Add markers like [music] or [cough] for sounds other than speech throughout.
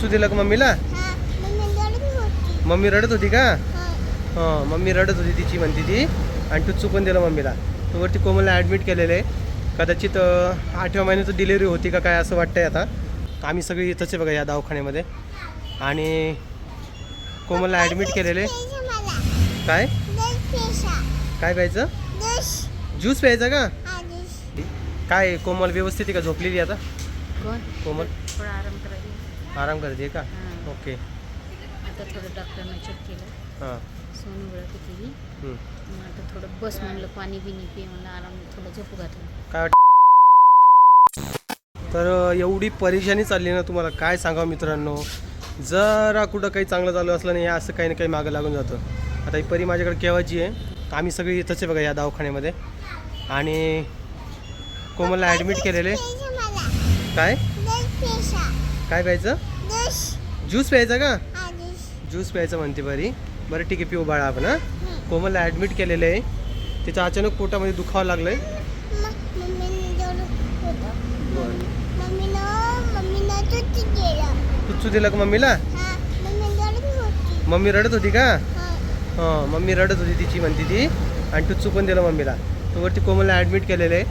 टुच्चू दिलं का मम्मीला? हा मम्मी रडत होती का? हा हां मम्मी रडत होती तिची म्हणती ती. आणि टुच्चू पण दिलं मम्मीला. तर वरती कोमलला ॲडमिट केलेलं आहे. कदाचित आठव्या महिन्याचं डिलिव्हरी होती का काय असं वाटतंय आता. आम्ही सगळी इथंच आहे बघा या दवाखान्यामध्ये. आणि कोमलला ॲडमिट केलेलं काय? काय प्यायचं? ज्यूस प्यायचा का? काय कोमल व्यवस्थित आहे का? झोपलेली आता? कोमल? थोडा आराम आराम करते का? हां. ओके. आता थोडं डॉक्टरनं चेक केलं. हां. केली हं. मग आता थोडं बस म्हणलं पाणी बिनी पे म्हणलं आराम थोडं झोपू घातलं. काय वाट तर एवढी परेशानी चालली ना तुम्हाला काय सांगावं मित्रांनो? जरा कुठं काही चांगलं चालू असलं नाही असं काही ना काही मागं लागून जातं. आता ही परी माझ्याकडे केव्हाची आहे? आम्ही सगळी इथंच आहे बघा या दवाखान्यामध्ये. आणि कोमलला ॲडमिट केलेले. काय? काय प्यायचं? ज्यूस प्यायचा का? हा ज्यूस प्यायचं म्हणते बरी. बरं ठीक आहे पिऊ बाळा आपण हां? कोमलला ॲडमिट केलेलं आहे. तिचं अचानक पोटामध्ये दुखावं लागलं आहे दिलं का मम्मीला? मम्मी रडत होती. का? हा. मम्मी रडत होती तिची म्हणती ती. आणि टुच्चू पण दिलं मम्मीला. तर वरती कोमलला ॲडमिट केलेलं आहे.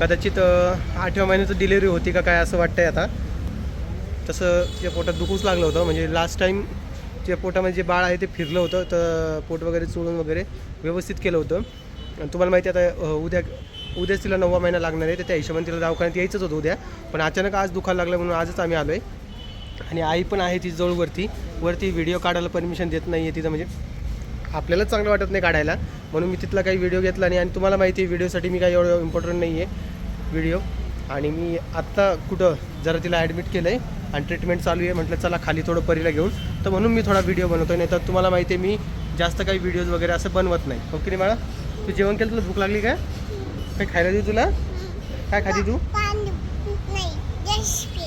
कदाचित आठव्या महिन्याचं डिलिव्हरी होती का काय असं वाटतंय आता. तसं तिच्या पोटात दुखूच लागलं होतं. म्हणजे लास्ट टाईम तिच्या पोटामध्ये जे बाळ आहे ते फिरलं होतं. तर पोट वगैरे चोळून वगैरे व्यवस्थित केलं होतं. आणि तुम्हाला माहिती आता उद्या उद्याच तिला नववा महिना लागणार आहे. तर त्या हिशोबाने तिला दवाखान्यात यायचंच होतं उद्या. पण अचानक आज दुखायला लागलं म्हणून आजच आम्ही आलो आहे आणि आई पण आहे ती जवळवरती. वरती वरती व्हिडिओ काढायला परमिशन देत नाही आहे तिथं म्हणजे. आपल्याला चांगलं वाटत नाही काढायला. म्हणून मी तिथला काही व्हिडिओ घेतला नाही. आणि तुम्हाला माहिती आहे व्हिडिओसाठी मी काही एवढं इम्पॉर्टंट नाही आहे व्हिडिओ आणि मी आत्ता कुठं जरा तिला ॲडमिट केलं आहे आणि ट्रीटमेंट चालू आहे म्हटलं चला खाली थोडं परीला घेऊन. तर म्हणून मी थोडा व्हिडिओ बनवतो नाही तर तुम्हाला माहिती आहे मी जास्त काही व्हिडिओज वगैरे असं बनवत नाही. हो ओके नाही मला तू जेवण केलं तुला भूक लागली का काही खायला देऊ तुला? काय खाती तू?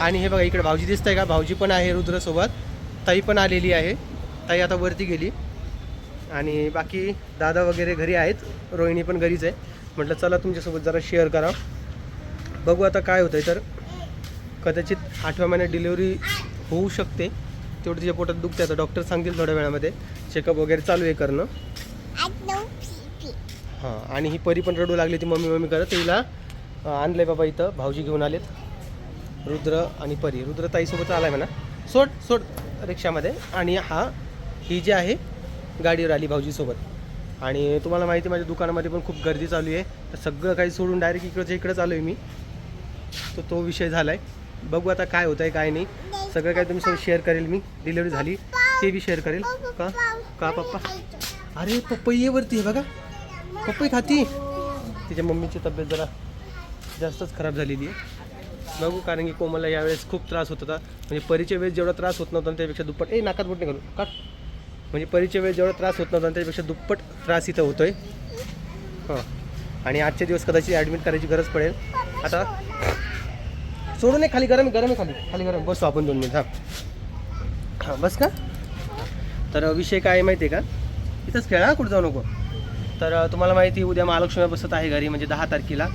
आणि हे बघा इकडे भाऊजी दिसत आहे का? भाऊजी पण आहे रुद्रसोबत. ताई पण आलेली आहे. ताई आता वरती गेली. आणि बाकी दादा वगैरे घरी आहेत. रोहिणी पण घरीच आहे. म्हटलं चला तुमच्यासोबत जरा शेअर करा बघू आता काय होतं आहे तर कदाचित आठव्या महिन्यात डिलिव्हरी होऊ शकते. तेवढं तिच्या पोटात दुखते आता डॉक्टर सांगतील थोड्या वेळामध्ये. चेकअप वगैरे चालू आहे करणं. हां आणि ही परी पण रडू लागली ती मम्मी मम्मी करत. तिला आणलं आहे बाबा इथं. भाऊजी घेऊन आलेत. रुद्र आणि परी. रुद्र ताईसोबत आला आहे म्हणा. सोड सोड. रिक्षामध्ये. आणि हा ही जी आहे गाडीवर आली भाऊजीसोबत. आणि तुम्हाला माहिती माझ्या दुकानामध्ये पण खूप गर्दी चालू आहे. तर सगळं काही सोडून डायरेक्ट इकडचं इकडं चालू आहे मी. तर तो विषय झाला आहे बघू आता काय होतं आहे काय नाही. सगळं काय तुमच्यासोबत शेअर करेल मी. डिलेवरी झाली. ते बी शेअर करेल. का? का पप्पा? अरे पप्पई वरती आहे बघा. पप्पई खाती. तिच्या मम्मीची तब्येत जरा जास्तच खराब झालेली आहे. बघू कारण की कोमलला यावेळेस खूप त्रास होत होता. म्हणजे परीच्या वेळेस जेवढा त्रास होत नव्हता त्यापेक्षा दुप्पट ए नाकात बोट नाही घालू काट म्हणजे परीच्या वेळेस जेवढा त्रास होत नव्हता ना त्यापेक्षा दुप्पट त्रास इथं होतोय. हां. आणि आजच्या दिवस कदाचित ॲडमिट करायची गरज पडेल. आता सोडू नये खाली गरम गरम आहे खाली. खाली गरम. बसतो आपण दोन मिनिट हां हां बस का? तर विषय काय आहे माहिती आहे का? इथंच खेळा कुठं जाऊ नको. तर तुम्हाला माहिती आहे, उद्या महालक्ष्मी बसत आहे घरी म्हणजे दहा तारखेला.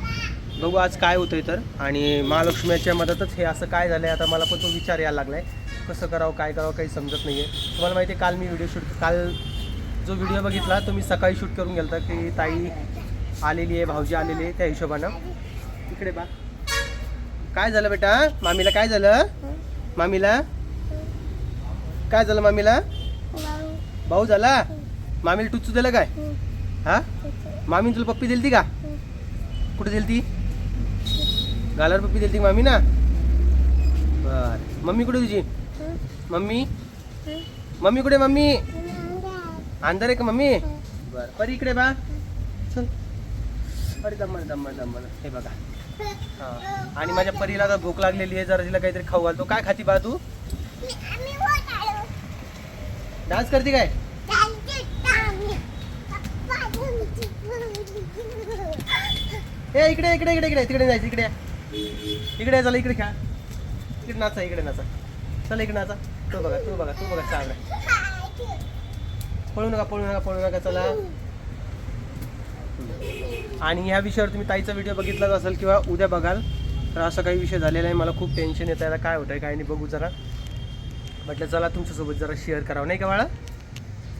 बघू आज काय होतंय तर. आणि महालक्ष्मीच्या मदतच हे असं काय झालं आहे आता मला पण तो विचार यायला लागला आहे कसं करावं काय करावं काही समजत नाही आहे तुम्हाला माहिती आहे काल मी व्हिडिओ शूट काल जो व्हिडिओ बघितला तो मी सकाळी शूट करून गेलता की ताई आलेली आहे भाऊजी आलेली आहे त्या हिशोबानं. इकडे बा. काय झालं बेटा? मामीला काय झालं? मामीला? काय झालं मामीला? भाऊ झाला? मामीला टुच्चू दिलं काय? हा? मामीने तुला पप्पी दिलती का? कुठे दिलती? गालावर पप्पी दिलती मामी ना बर. मम्मी कुठे तुझी? मम्मी? मम्मी कुठे मम्मी? अंधार आहे का मम्मी? बर. परी इकडे बा. चल. अरे दमन दमन दमन हे बघा. आणि माझ्या परीला आता भूक लागलेली आहे जरा तिला काहीतरी खाऊ घालतो. काय खाती बा तू? डान्स करते काय? ए इकडे इकडे इकडे इकडे तिकडे जायचं इकडे. या. इकडे चला इकडे खेळा. इकडे नाचा इकडे नाचा. चला इकडे नाचा. तू बघा तू बघा तू बघा चांगला पळू नका पळू नका पळू नका चला. आणि ह्या विषयावर तुम्ही ताईचा व्हिडिओ बघितलाच असेल किंवा उद्या बघाल तर असा काही विषय झालेला आहे. मला खूप टेन्शन येतं आहे काय होतं आहे काय नाही बघू जरा. म्हटलं चला तुमच्यासोबत जरा शेअर करावं नाही का बाळा?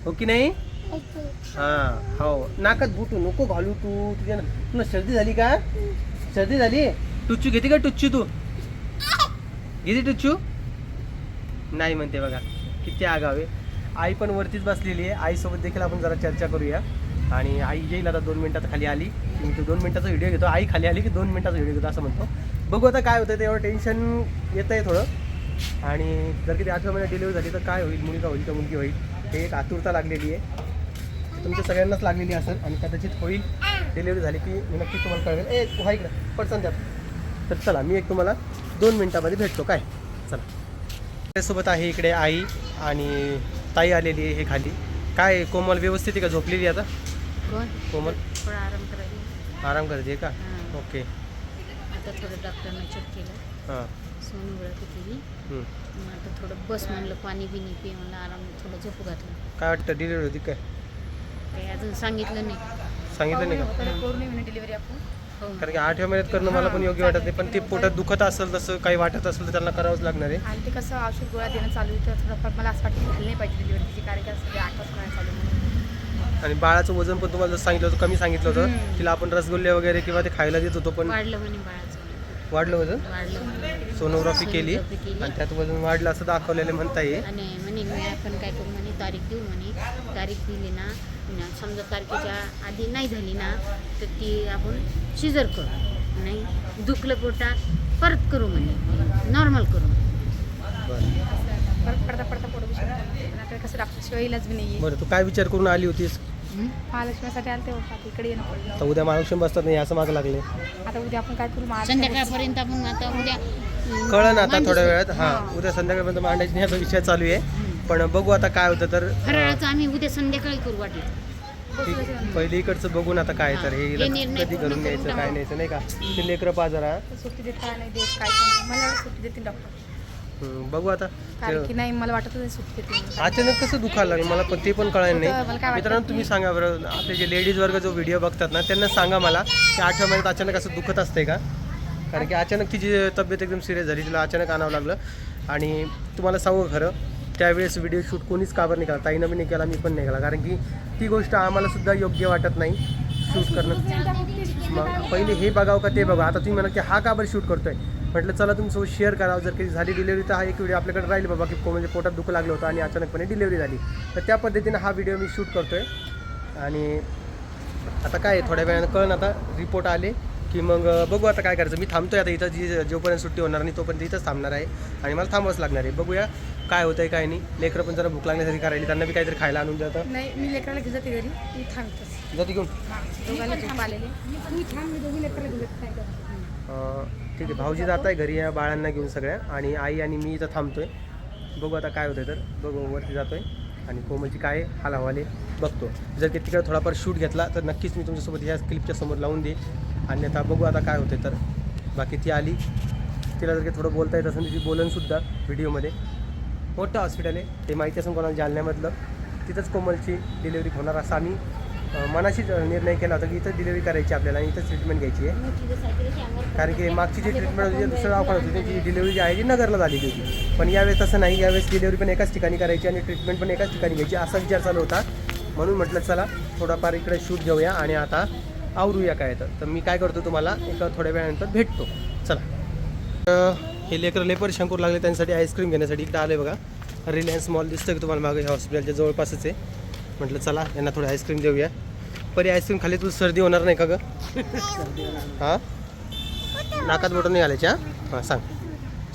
हो की नाही? हां हो. नाकात बुटू नको घालू तू. तुझ्या ना तुला सर्दी झाली का? सर्दी झाली? टुच्चू घेते का टुच्चू तू? घेते टुच्चू? नाही म्हणते बघा. किती आगावे. आई पण वरतीच बसलेली आहे. आईसोबत देखील आपण जरा चर्चा करूया. आणि आई येईल आता दोन मिनिटात खाली आली. की मी तो दोन मिनिटाचा व्हिडिओ घेतो. आई खाली आली की दोन मिनिटाचा व्हिडिओ घेतो असं म्हणतो. बघू आता काय होतं तेवढं टेन्शन येतं आहे थोडं. आणि जर किती आठव्या महिन्यात डिलिव्हरी झाली तर काय होईल? मुलगा होईल का मुलगी होईल? हे एक आतुरता लागलेली आहे. ती तुमच्या सगळ्यांनाच लागलेली असेल आणि कदाचित होईल डिलिव्हरी झाली की मी नक्की तुम्हाला कळवेल. ए हा इकडं. पडसान त्यात तर चला मी एक तुम्हाला दोन मिनिटामध्ये भेटतो. काय? चला. त्यासोबत आहे इकडे आई आणि ताई आलेली आहे हे खाली. काय कोमल व्यवस्थित आहे का? झोपलेली आहे आता? कोण? कोमल. थोडा आराम करायला. आराम करते का? हां. ओके. आता थोडं डॉक्टरनं चेक केलं. हां. सोनोग्राफी केली हम्म. मग आता थोडं बस म्हणलं पाणी बिनी पे म्हणलं आराम थोडं झोपू घातलं. काय वाटतं डिलिव्हरी होती काय? काही अजून सांगितलं नाही. सांगितलं नाही का? डिलिव्हरी आपण? हो. कारण की आठव्या महिन्यात करणं मला पण योग्य वाटत नाही पण ते पोटात दुखत असेल तसं काही वाटत असेल तर त्यांना करावंच लागणार आहे. आणि ते कसं औषध गोळ्या देणं चालू आहे तर थोडंफार मला असं वाटतं की झालं नाही पाहिजे डिलिव्हरीची कारण की असं आठ वाजता नाही चालू म्हणून. आणि बाळाचं वजन पण तुम्हाला जसं सांगितलं होतं कमी सांगितलं होतं. तिला आपण रसगुल्ले वगैरे किंवा ते खायला देत होतो पण वाढलं म्हणे बाळाचं वाढलं वजन? वाढलं म्हणे. सोनोग्राफी केली. आणि त्यात वजन वाढलं असं दाखवलेलं म्हणता येईल आणि म्हणे मी आपण काय करू म्हणे तारीख देऊ म्हणे. तारीख दिली ना समजा तारखेच्या आधी नाही झाली ना तर ती आपण शिजर करू. नाही दुखलं पोटात परत करू म्हणे. नॉर्मल करू परत पडता पडता पडू शकतो. पण आता कसं डॉक्टरशिवाय इलाज बी नाही बरं तू काय विचार करून आली होतीस? महालक्ष्मीसाठी आलं तेव्हा आता इकडे येणं पडलं आता उद्या महालक्ष्मी बसतात नाही असं मागं लागले. आता उद्या आपण काय करू महालक्ष्मी संध्याकाळपर्यंत आपण आता उद्या अं, कळलं आता थोड्या. वेळात. हां उद्या संध्याकाळपर्यंत मांडायची नाही याचा विषय चालू आहे. पण बघू आता काय होतं तर फराळाचं आम्ही उद्या संध्याकाळी करू वाटलं ठीक. पहिले इकडचं बघू ना आता काय तर हे हे. निर्णय कधी पूर्ण घरून न्यायचं करून काय न्यायचं नाही का? ते लेकरं पाजरा सुट्टी देत काय नाही देत काय. मला सुट्टी देतील डॉक्टर. हम्म, बघू आता. कारण की नाही मला वाटत नाही अचानक कसं दुखायला लागलं? मला पण ते पण कळायला होतं, मला काय नाही वाटतं मित्रांनो तुम्ही सांगा बरं. आपले जे लेडीज वर्ग जो व्हिडिओ बघतात ना त्यांना सांगा मला की आठव्या महिन्यात अचानक असं दुखत असते का? कारण की अचानक तिची तब्येत एकदम सिरियस झाली तिला अचानक आणावं लागलं. आणि तुम्हाला सांगू खरं त्यावेळेस व्हिडिओ शूट कोणीच काबर नाही केला. ताईनं बी नाही केला मी पण नाही केला. कारण की ती गोष्ट आम्हाला सुद्धा योग्य वाटत नाही शूट करणं. मग पहिले हे बघावं का ते बघा. आता तुम्ही म्हणा की हा का बरं शूट करतोय? म्हटलं चला तुमच्यासोबत शेअर करावं. जर कधी झाली डिलिव्हरी तर हा एक व्हिडिओ आपल्याकडे राहील बाबा की म्हणजे पोटात दुखू लागलं होतं आणि अचानकपणे डिलिव्हरी झाली. तर त्या पद्धतीनं हा व्हिडिओ मी शूट करतोय. आणि आता काय आहे, थोड्या वेळानं कळण आता रिपोर्ट आले की मग बघू आता काय करायचं. मी थांबतोय आता इथं जी जोपर्यंत सुट्टी होणार नाही तोपर्यंत इथंच थांबणार आहे. आणि मला थांबावंच लागणार आहे. बघूया काय होतंय काय नाही. लेकरं पण जरा भूक लागण्यासाठी करायला. त्यांना बी काहीतरी खायला आणून जातं नाही मी लेकराला घेऊन जाते घरी. मी थांबतोच. जाते घेऊन. दोघांना झोप आलेले मी थांब मी दोघी लेकराला घेऊन जाते. काय अं, ठीक आहे भाऊजी जात आहे घरी या बाळांना घेऊन सगळ्या. आणि आई आणि मी इथं थांबतोय. बघू आता काय होतंय तर. बघू वरती जातोय. आणि कोमलची काय हाल हवाले बघतो. जर की तिकडे थोडाफार शूट घेतला तर नक्कीच मी तुमच्यासोबत ह्या क्लिपच्या समोर लावून देईन. अन्यथा बघू आता काय होते तर. बाकी ती आली. तिला जर की थोडं बोलता येत असेल तिची बोलनसुद्धा व्हिडिओमध्ये. मोठं हॉस्पिटल आहे. ते माहिती असून कोणाला जालन्यामधलं. तिथंच कोमलची डिलिव्हरी होणार असं आम्ही मनाशीच निर्णय केला होता की इथं डिलिव्हरी करायची आपल्याला आणि इथंच ट्रीटमेंट घ्यायची आहे. कारण की मागची जी ट्रीटमेंट होती दुसरं दवाखान्यात होती. त्यांची डिलिव्हरी जी आहे ती नगरला झालेली होती. पण यावेळेस तसं नाही. यावेळेस डिलिव्हरी पण एकाच ठिकाणी करायची आणि ट्रीटमेंट पण एकाच ठिकाणी घ्यायची असा विचार चालू होता. म्हणून म्हटलं चला थोडाफार इकडे शूट घेऊया आणि आता आवरूया काय तर. तर मी काय करतो तुम्हाला एका थोड्या वेळानंतर भेटतो. चला. तर हे लेकरं लेपर शंकूर लागले. त्यांसाठी आईस्क्रीम घेण्यासाठी. इकडे आले बघा. रिलायन्स मॉल दिसतं की तुम्हाला मागे? ह्या हॉस्पिटलच्या जवळपासच आहे. म्हटलं चला यांना थोडी आईस्क्रीम देऊया. परी आईस्क्रीम खाली तुला सर्दी होणार नाही का गं? हां? नाकात बोटं नाही घालायच्या हां? सांग.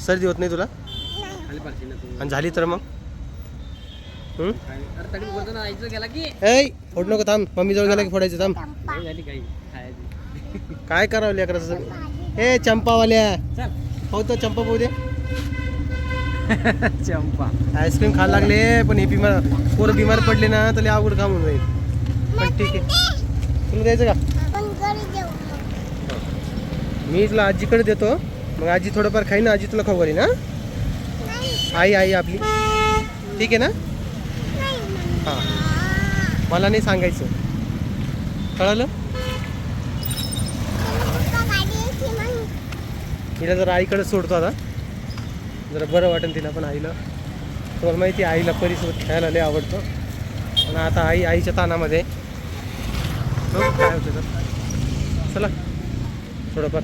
सर्दी होत नाही तुला? आणि झाली तर मग? ऐ फोड नको थांब. मम्मी जवळ गेला की फोडायचं थांब. काय करावं लेकराचं ए चंपावाल्या. हो तर चंपा पोहू दे. [laughs] चंपा. आईस्क्रीम खायला लागले पण हे बिमार पोरं बिमार पडले ना तर अवघड काम होऊन जाईल. पण ठीक आहे. तुला द्यायचं का. मी तुला आजीकडे देतो. मग आजी थोडंफार खाईन आजी तुला खाऊ घालीन ना आई आई आपली. ठीक आहे ना. हां. मला नाही सांगायचं. कळालं. हिला जरा आईकडे सोडतो आता. जरा बरं वाटेल तिला पण आईला. तुम्हाला माहिती आईला परीसोबत खेळायला लय आवडतं. आणि आता आई आईच्या तानामध्ये. काय होतं तर? चला थोडंफार.